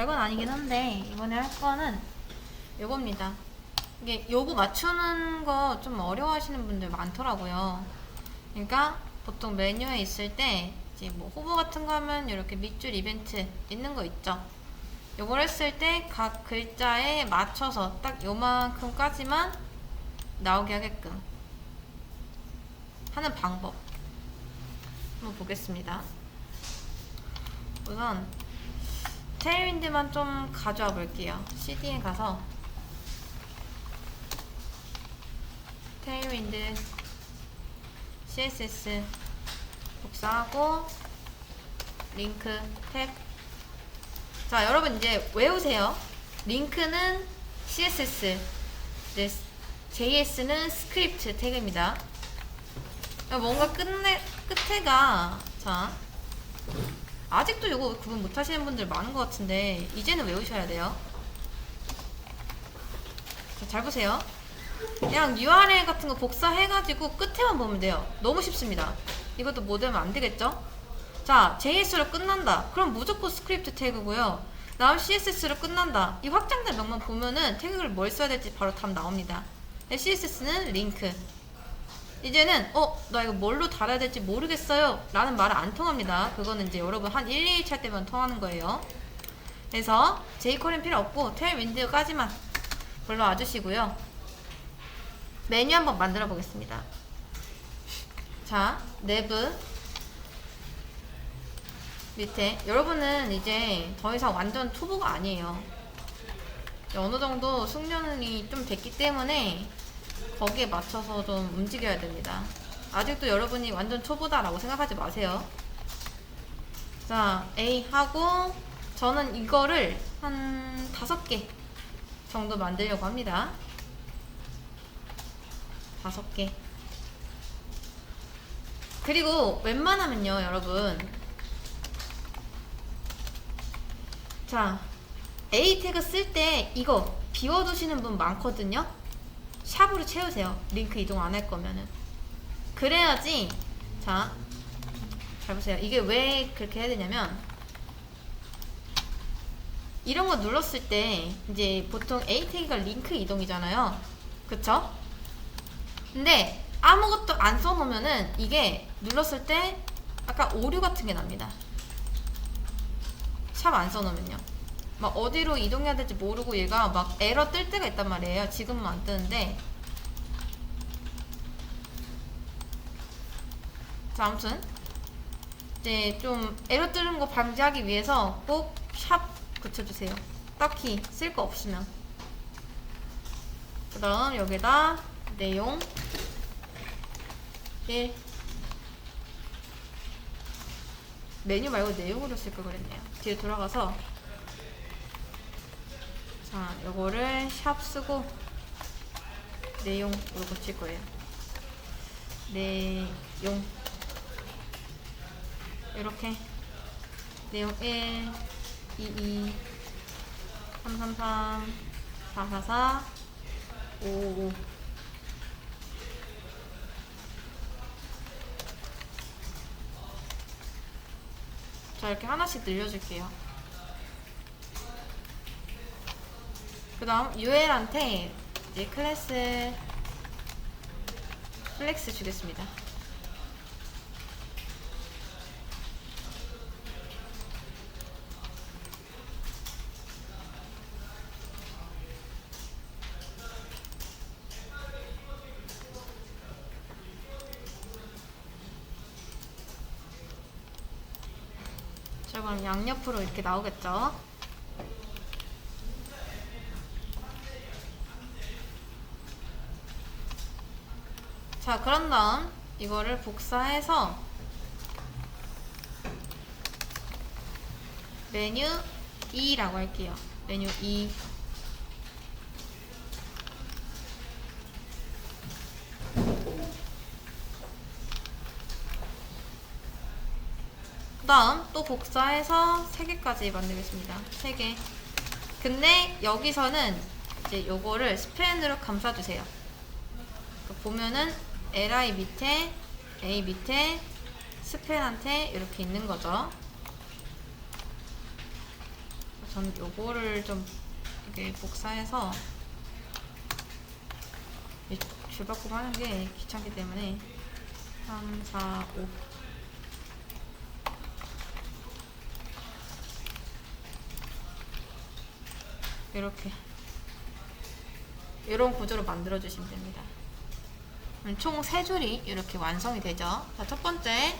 별건 아니긴 한데 이번에 할 거는 요겁니다. 이게 요거 맞추는 거 좀 어려워하시는 분들 많더라고요. 그러니까 보통 메뉴에 있을 때 이제 뭐 후보 같은 거 하면 이렇게 밑줄 이벤트 있는 거 있죠. 요걸 했을 때 각 글자에 맞춰서 딱 요만큼까지만 나오게 하게끔 하는 방법 한번 보겠습니다. 우선 테일윈드만 좀 가져와 볼게요. CD에 가서 테일윈드 CSS 복사하고 링크 탭. 자, 여러분 이제 외우세요. 링크는 CSS, 이제 JS는 스크립트 태그입니다. 뭔가 끝내 끝에가 자 아직도 이거 구분 못 하시는 분들 많은 것 같은데 이제는 외우셔야 돼요. 자, 잘 보세요. 그냥 URL 같은 거 복사해가지고 끝에만 보면 돼요. 너무 쉽습니다. 이것도 못 외우면 안 되겠죠? 자, JS로 끝난다. 그럼 무조건 스크립트 태그고요. 다음 CSS로 끝난다. 이 확장된 명만 보면은 태그를 뭘 써야 될지 바로 답 나옵니다. CSS는 링크. 이제는 어, 나 이거 뭘로 달아야 될지 모르겠어요. 라는 말은 안 통합니다. 그거는 이제 여러분 한 1, 2차 때만 통하는 거예요. 그래서 jQuery는 필요 없고 테일 윈드까지만 불러와 주시고요. 메뉴 한번 만들어 보겠습니다. 자, 내부 밑에 여러분은 이제 더 이상 완전 초보가 아니에요. 어느 정도 숙련이 좀 됐기 때문에 거기에 맞춰서 좀 움직여야 됩니다. 아직도 여러분이 완전 초보다라고 생각하지 마세요. 자, A 하고 저는 이거를 한 다섯 개 정도 만들려고 합니다. 다섯 개. 그리고 웬만하면요, 여러분. 자, A 태그 쓸 때 이거 비워두시는 분 많거든요? 샵으로 채우세요. 링크 이동 안 할 거면은. 그래야지, 자, 잘 보세요. 이게 왜 그렇게 해야 되냐면, 이런 거 눌렀을 때, 이제 보통 A 태그가 링크 이동이잖아요. 그쵸? 근데 아무것도 안 써놓으면은 이게 눌렀을 때 약간 오류 같은 게 납니다. 샵 안 써놓으면요. 막 어디로 이동해야 될지 모르고 얘가 막 에러 뜰 때가 있단 말이에요. 지금은 안 뜨는데. 자, 아무튼. 이제 좀 에러 뜨는 거 방지하기 위해서 꼭 샵 붙여주세요. 딱히 쓸 거 없으면. 그 다음 여기다 내용 1 메뉴 말고 내용으로 쓸 걸 그랬네요. 뒤에 돌아가서 자, 요거를 샵 쓰고 내용으로 고칠 거예요. 내용 이렇게 내용 1, 2, 2, 3, 3, 3, 4, 4, 4, 5, 5. 자, 이렇게 하나씩 늘려줄게요. 그 다음 UL한테 이제 클래스 플렉스 주겠습니다. 자, 그럼 양옆으로 이렇게 나오겠죠? 자, 그런 다음 이거를 복사해서 메뉴 2라고 할게요. 메뉴 2. 그 다음 또 복사해서 3개까지 만들겠습니다. 3개. 근데 여기서는 이제 요거를 스팬으로 감싸주세요. 그 보면은 li 밑에 a 밑에 스팬한테 이렇게 있는 거죠. 저는 요거를 좀 이게 복사해서 이 줄바꿈 하는 게 귀찮기 때문에 3, 4, 5 이렇게 이런 구조로 만들어 주시면 됩니다. 총 3줄이 이렇게 완성이 되죠. 자, 첫 번째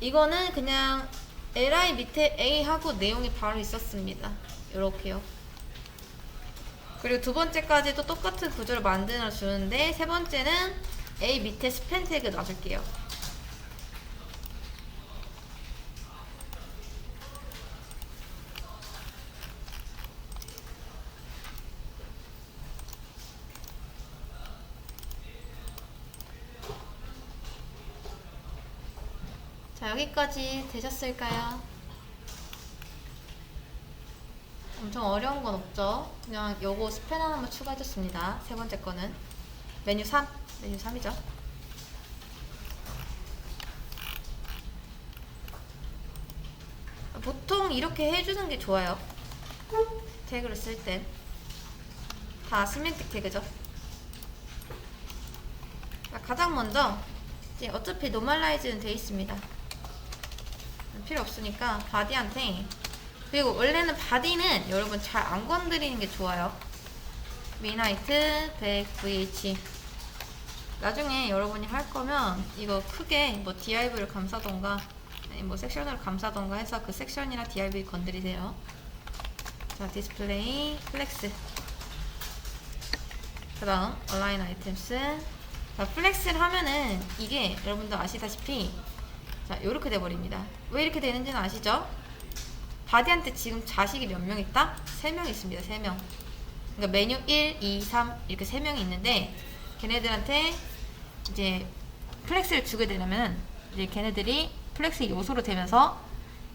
이거는 그냥 li 밑에 a 하고 내용이 바로 있었습니다. 이렇게요. 그리고 두 번째까지도 똑같은 구조를 만들어 주는데 세 번째는 a 밑에 스팬 태그 놔줄게요. 자, 여기까지 되셨을까요? 엄청 어려운 건 없죠? 그냥 요거 스팬 하나만 추가해줬습니다. 세 번째 거는. 메뉴 3. 메뉴 3이죠. 보통 이렇게 해주는 게 좋아요. 태그를 쓸 땐. 다 시멘틱 태그죠. 자, 가장 먼저, 어차피 노멀라이즈는 돼 있습니다. 필요 없으니까 바디한테. 그리고 원래는 바디는 여러분 잘 안 건드리는 게 좋아요. 미나이트 100 VH 나중에 여러분이 할 거면 이거 크게 뭐 DIV를 감싸던가 뭐 섹션으로 감싸던가 해서 그 섹션이나 DIV 건드리세요. 자 디스플레이 플렉스. 그 다음 얼라인 아이템스. 자 플렉스를 하면은 이게 여러분도 아시다시피 자, 이렇게 돼버립니다. 왜 이렇게 되는지는 아시죠? 바디한테 지금 자식이 몇 명 있다? 3명 있습니다. 3명. 그러니까 메뉴 1, 2, 3 이렇게 3명이 있는데 걔네들한테 이제 플렉스를 주게 되려면 이제 걔네들이 플렉스 요소로 되면서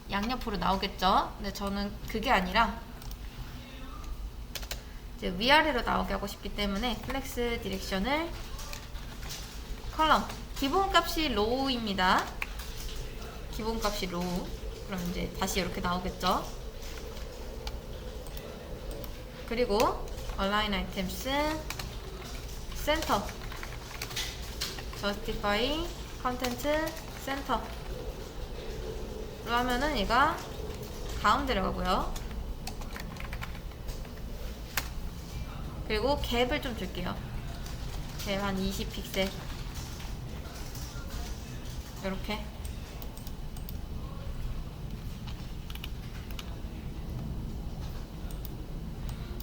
양옆으로 나오겠죠. 근데 저는 그게 아니라 이제 위아래로 나오게 하고 싶기 때문에 플렉스 디렉션을 컬럼 기본값이 로우입니다. 기본값이 로우. 그럼 이제 다시 이렇게 나오겠죠. 그리고 align items center justify content center 로 하면은 얘가 가운데로 가고요. 그리고 갭을 좀 줄게요. 갭 한 20픽셀. 이렇게.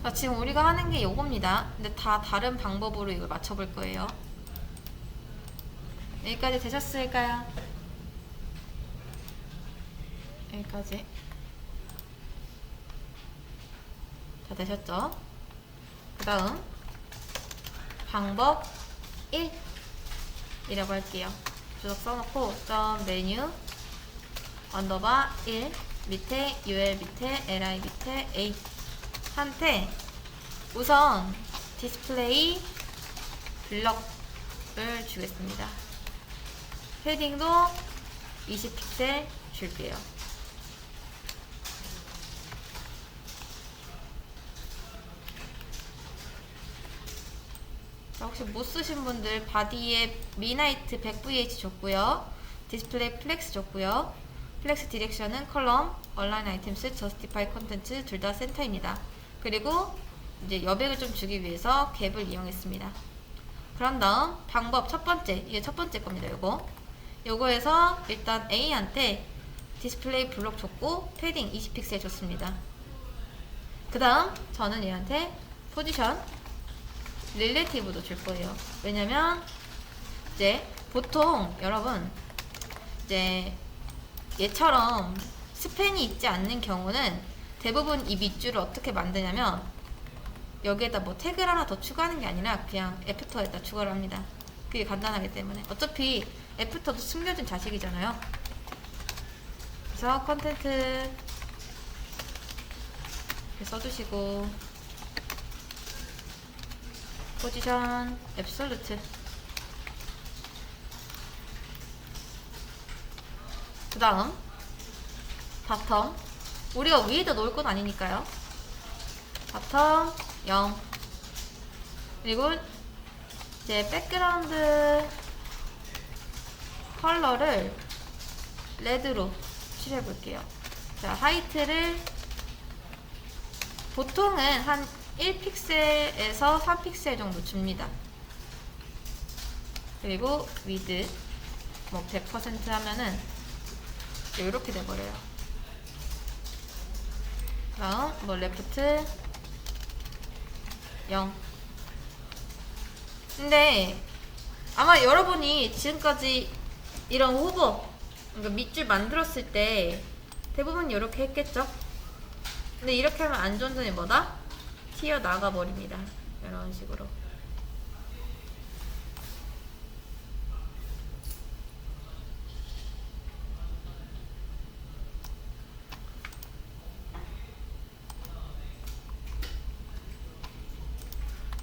자, 지금 우리가 하는 게 요겁니다. 근데 다 다른 방법으로 이걸 맞춰볼 거예요. 여기까지 되셨을까요? 여기까지. 다 되셨죠? 그 다음, 방법 1 이라고 할게요. 주석 써놓고, 점 메뉴, 언더바 1, 밑에 ul 밑에 li 밑에 a 한테 우선 디스플레이 블럭을 주겠습니다. 패딩도 20픽셀 줄게요. 자, 혹시 못 쓰신 분들 바디에 미나이트 100VH 줬고요. 디스플레이 플렉스 줬고요. 플렉스 디렉션은 컬럼, 얼라인 아이템스, 저스티파이 컨텐츠 둘 다 센터입니다. 그리고 이제 여백을 좀 주기 위해서 갭을 이용했습니다. 그런 다음 방법 첫 번째 이게 첫 번째 겁니다. 요거 요거에서 일단 A한테 디스플레이 블록 줬고 패딩 20픽셀 줬습니다. 그 다음 저는 얘한테 포지션 릴레티브도 줄 거예요. 왜냐면 이제 보통 여러분 이제 얘처럼 스팬이 있지 않는 경우는 대부분 이 밑줄을 어떻게 만드냐면 여기에다 뭐 태그를 하나 더 추가하는 게 아니라 그냥 애프터에다 추가를 합니다. 그게 간단하기 때문에 어차피 애프터도 숨겨진 자식이잖아요. 그래서 컨텐트 써주시고 포지션 앱솔루트 그 다음 바텀 우리가 위에다 놓을 건 아니니까요. 바텀 0. 그리고 이제 백그라운드 컬러를 레드로 칠해 볼게요. 자, 하이트를 보통은 한 1픽셀에서 3픽셀 정도 줍니다. 그리고 위드 뭐 100% 하면은 이렇게 돼버려요. 다음 뭐 레프트 0 근데 아마 여러분이 지금까지 이런 후보 그러니까 밑줄 만들었을 때 대부분 이렇게 했겠죠? 근데 이렇게 하면 안 좋은 점이 뭐다? 튀어 나가 버립니다. 이런 식으로.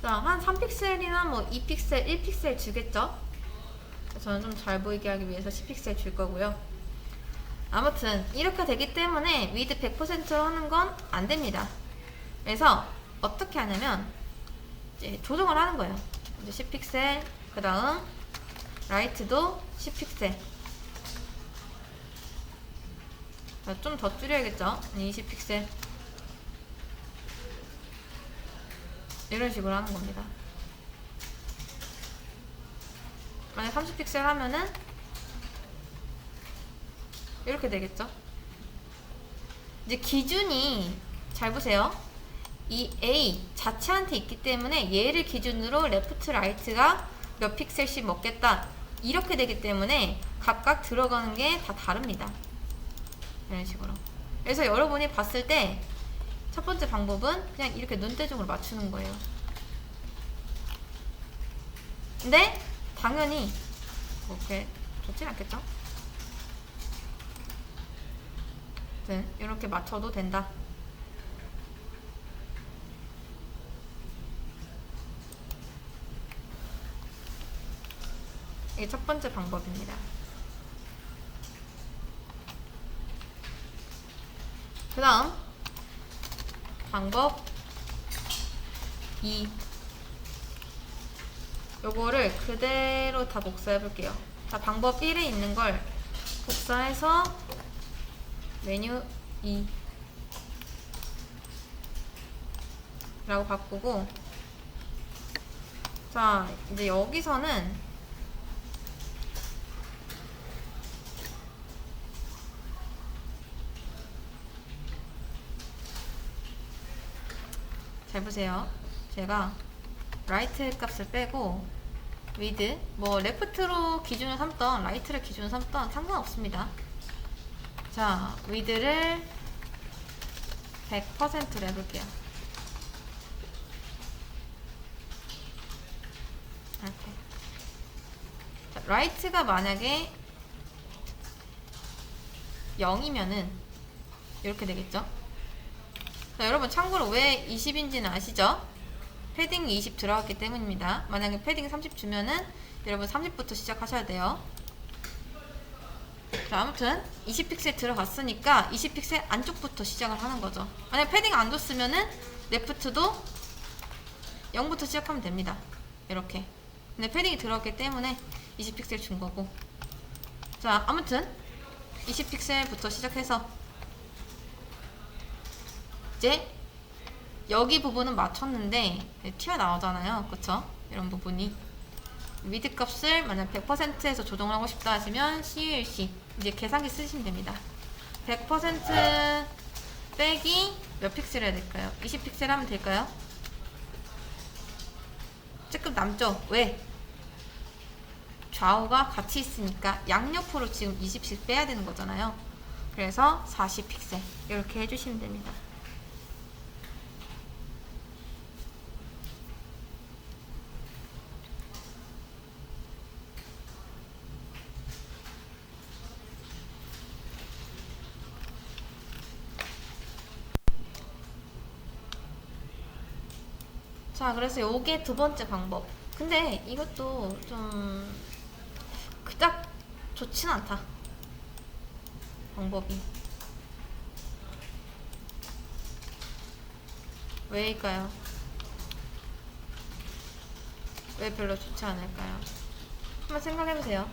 자, 한 3픽셀이나 뭐 2픽셀, 1픽셀 주겠죠? 저는 좀 잘 보이게 하기 위해서 10픽셀 줄 거고요. 아무튼 이렇게 되기 때문에 위드 100% 하는 건 안 됩니다. 그래서 어떻게 하냐면 이제 조정을 하는 거예요. 이제 10픽셀, 그 다음 라이트도 10픽셀. 좀 더 줄여야겠죠? 20픽셀. 이런 식으로 하는 겁니다. 만약 30픽셀 하면은 이렇게 되겠죠? 이제 기준이 잘 보세요. 이 A 자체한테 있기 때문에 얘를 기준으로 레프트 라이트가 몇 픽셀씩 먹겠다 이렇게 되기 때문에 각각 들어가는 게 다 다릅니다. 이런 식으로. 그래서 여러분이 봤을 때 첫 번째 방법은 그냥 이렇게 눈대중으로 맞추는 거예요. 근데 당연히 그렇게 좋진 않겠죠? 아무튼 이렇게 맞춰도 된다. 이게 첫 번째 방법입니다. 그 다음 방법 2 요거를 그대로 다 복사해 볼게요. 자, 방법 1에 있는 걸 복사해서 메뉴 2 라고 바꾸고 자, 이제 여기서는 잘 보세요. 제가 라이트 값을 빼고 위드 뭐 레프트로 기준을 삼던 라이트를 기준으로 삼던 상관없습니다. 자, 위드를 100%로 해볼게요. 이렇게. 자, 라이트가 만약에 0이면은 이렇게 되겠죠? 자, 여러분 참고로 왜 20인지는 아시죠? 패딩 20 들어갔기 때문입니다. 만약에 패딩 30 주면은 여러분 30부터 시작하셔야 돼요. 자, 아무튼 20픽셀 들어갔으니까 20픽셀 안쪽부터 시작을 하는 거죠. 만약 패딩 안 줬으면은 레프트도 0부터 시작하면 됩니다. 이렇게. 근데 패딩이 들어갔기 때문에 20픽셀 준 거고. 자, 아무튼 20픽셀부터 시작해서 이제 여기 부분은 맞췄는데 튀어나오잖아요. 그쵸? 이런 부분이. 미드 값을 만약 100%에서 조정을 하고 싶다 하시면 CLC 이제 계산기 쓰시면 됩니다. 100% 빼기 몇 픽셀 해야 될까요? 20픽셀 하면 될까요? 조금 남죠? 왜? 좌우가 같이 있으니까 양옆으로 지금 20씩 빼야 되는 거잖아요. 그래서 40픽셀 이렇게 해주시면 됩니다. 자, 그래서 요게 두 번째 방법. 근데 이것도 좀 그닥 좋진 않다. 방법이. 왜일까요? 왜 별로 좋지 않을까요? 한번 생각해보세요.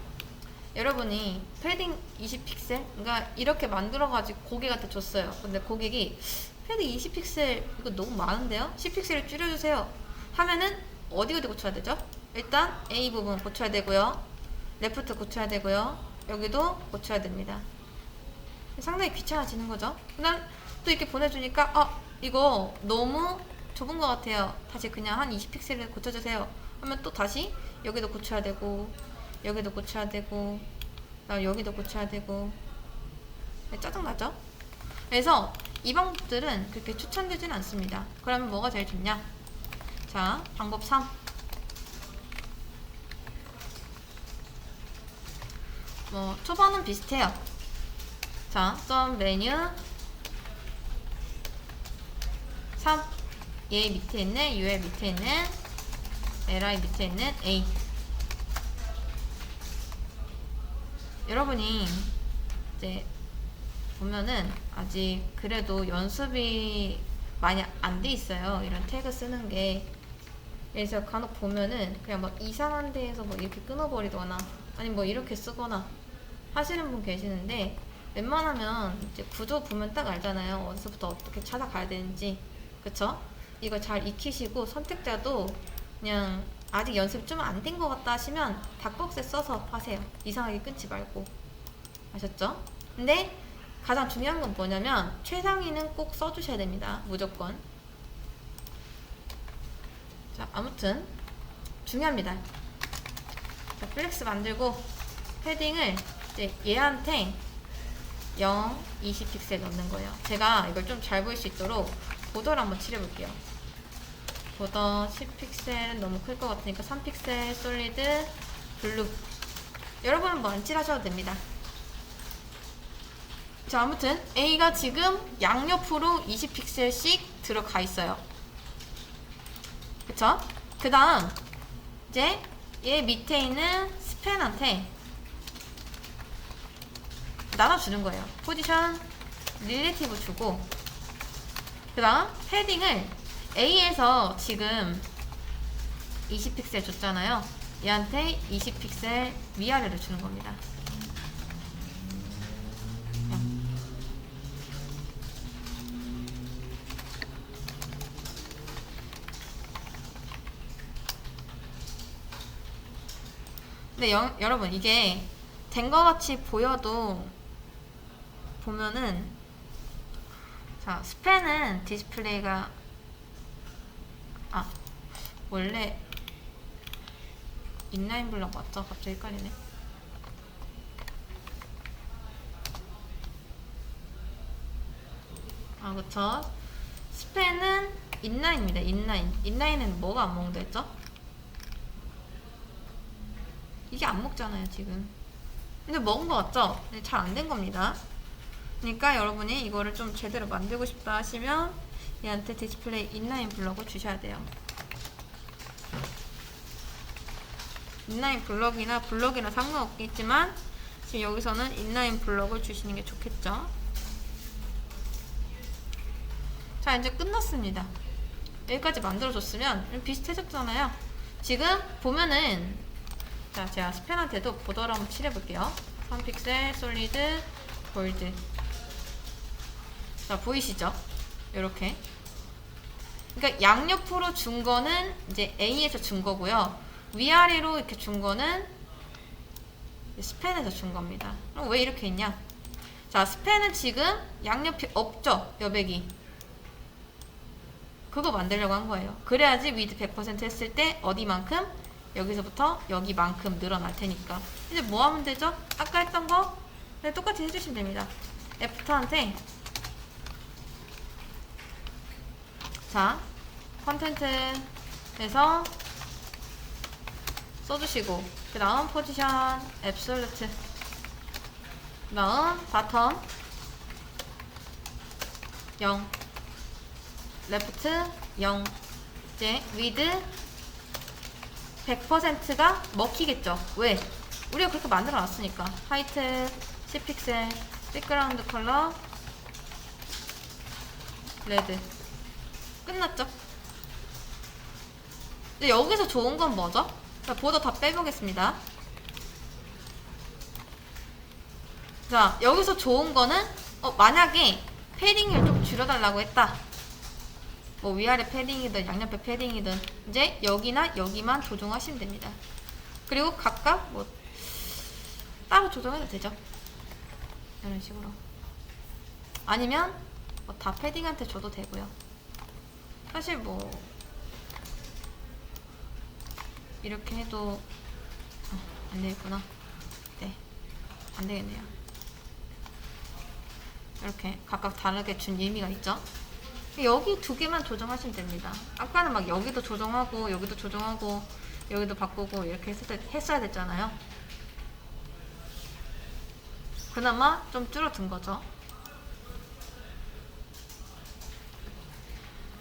여러분이 패딩 20픽셀? 그러니까 이렇게 만들어가지고 고객한테 줬어요. 근데 고객이 패딩 20픽셀 이거 너무 많은데요? 10픽셀을 줄여주세요. 하면은 어디 어디 고쳐야 되죠? 일단 A 부분 고쳐야 되고요. 레프트 고쳐야 되고요. 여기도 고쳐야 됩니다. 상당히 귀찮아지는 거죠. 그다음 또 이렇게 보내주니까 아 이거 너무 좁은 것 같아요. 다시 그냥 한 20픽셀을 고쳐주세요. 하면 또 다시 여기도 고쳐야 되고 여기도 고쳐야 되고 그다음 여기도 고쳐야 되고 네, 짜증나죠? 그래서 이 방법들은 그렇게 추천되지는 않습니다. 그러면 뭐가 제일 좋냐? 자, 방법 3. 뭐 초반은 비슷해요. 자, 썸 메뉴 3. 얘 밑에 있는 UL 밑에 있는 LI 밑에 있는 A. 여러분이 이제 보면은 아직 그래도 연습이 많이 안 돼 있어요. 이런 태그 쓰는 게. 그래서 간혹 보면은 그냥 막 이상한 데에서 뭐 이렇게 끊어버리거나 아니 뭐 이렇게 쓰거나 하시는 분 계시는데 웬만하면 이제 구조 보면 딱 알잖아요. 어디서부터 어떻게 찾아가야 되는지. 그쵸? 이거 잘 익히시고 선택자도 그냥 아직 연습 좀 안 된 것 같다 하시면 닭박스에 써서 하세요. 이상하게 끊지 말고. 아셨죠? 근데 가장 중요한 건 뭐냐면 최상위는 꼭 써주셔야 됩니다. 무조건. 자, 아무튼 중요합니다. 자, 플렉스 만들고 패딩을 이제 얘한테 0, 20픽셀 넣는 거예요. 제가 이걸 좀 잘 보일 수 있도록 보더를 한번 칠해볼게요. 보더 10픽셀은 너무 클 것 같으니까 3픽셀 솔리드 블루 여러분은 뭐 안 칠하셔도 됩니다. 자 아무튼 A가 지금 양옆으로 20픽셀씩 들어가 있어요. 그쵸? 그 다음 이제 얘 밑에 있는 스팬한테 나눠주는 거예요. 포지션 릴레티브 주고 그 다음 패딩을 A에서 지금 20픽셀 줬잖아요. 얘한테 20픽셀 위아래로 주는 겁니다. 근데 여, 여러분 이게 된 것 같이 보여도 보면은 자 스팬은 디스플레이가 아 원래 인라인 블럭 맞죠? 갑자기 헷갈리네 아 그쵸 스팬은 인라인입니다 인라인 인라인은 뭐가 안 먹는다 했죠? 이게 안 먹잖아요 지금. 근데 먹은 거 같죠? 잘안 된 겁니다. 그러니까 여러분이 이거를 좀 제대로 만들고 싶다 하시면 얘한테 디스플레이 인라인 블럭을 주셔야 돼요. 인라인 블럭이나 블럭이나 상관없겠지만 지금 여기서는 인라인 블럭을 주시는 게 좋겠죠? 자 이제 끝났습니다. 여기까지 만들어줬으면 비슷해졌잖아요. 지금 보면은 자 제가 스팬한테도 보더를 한번 칠해볼게요. 3픽셀 솔리드 골드. 자 보이시죠? 이렇게. 그러니까 양옆으로 준 거는 이제 A에서 준 거고요. 위아래로 이렇게 준 거는 스팬에서 준 겁니다. 그럼 왜 이렇게 있냐? 자 스팬은 지금 양옆이 없죠? 여백이. 그거 만들려고 한 거예요. 그래야지 위드 100% 했을 때 어디만큼 여기서부터 여기만큼 늘어날 테니까 이제 뭐 하면 되죠? 아까 했던 거 네, 똑같이 해주시면 됩니다 애프터한테 자 컨텐츠에서 써주시고 그 다음 포지션 앱솔루트 그 다음 바텀 0 레프트 0 이제 위드 100%가 먹히겠죠 왜? 우리가 그렇게 만들어 놨으니까 화이트 끝났죠? 근데 여기서 좋은 건 뭐죠? 자, 보더 다 빼보겠습니다. 자, 여기서 좋은 거는, 어, 만약에 패딩을 좀 줄여달라고 했다. 뭐 위아래 패딩이든 양옆에 패딩이든 이제 여기나 여기만 조정하시면 됩니다. 그리고 각각 뭐 따로 조정해도 되죠. 이런 식으로. 아니면 뭐 다 패딩한테 줘도 되고요. 사실 뭐 이렇게 해도 어, 안 되겠구나. 네, 안 되겠네요. 이렇게 각각 다르게 준 의미가 있죠. 여기 두 개만 조정하시면 됩니다. 아까는 막 여기도 조정하고 여기도 조정하고 여기도 바꾸고 이렇게 했을 때, 했어야 됐잖아요. 그나마 좀 줄어든 거죠.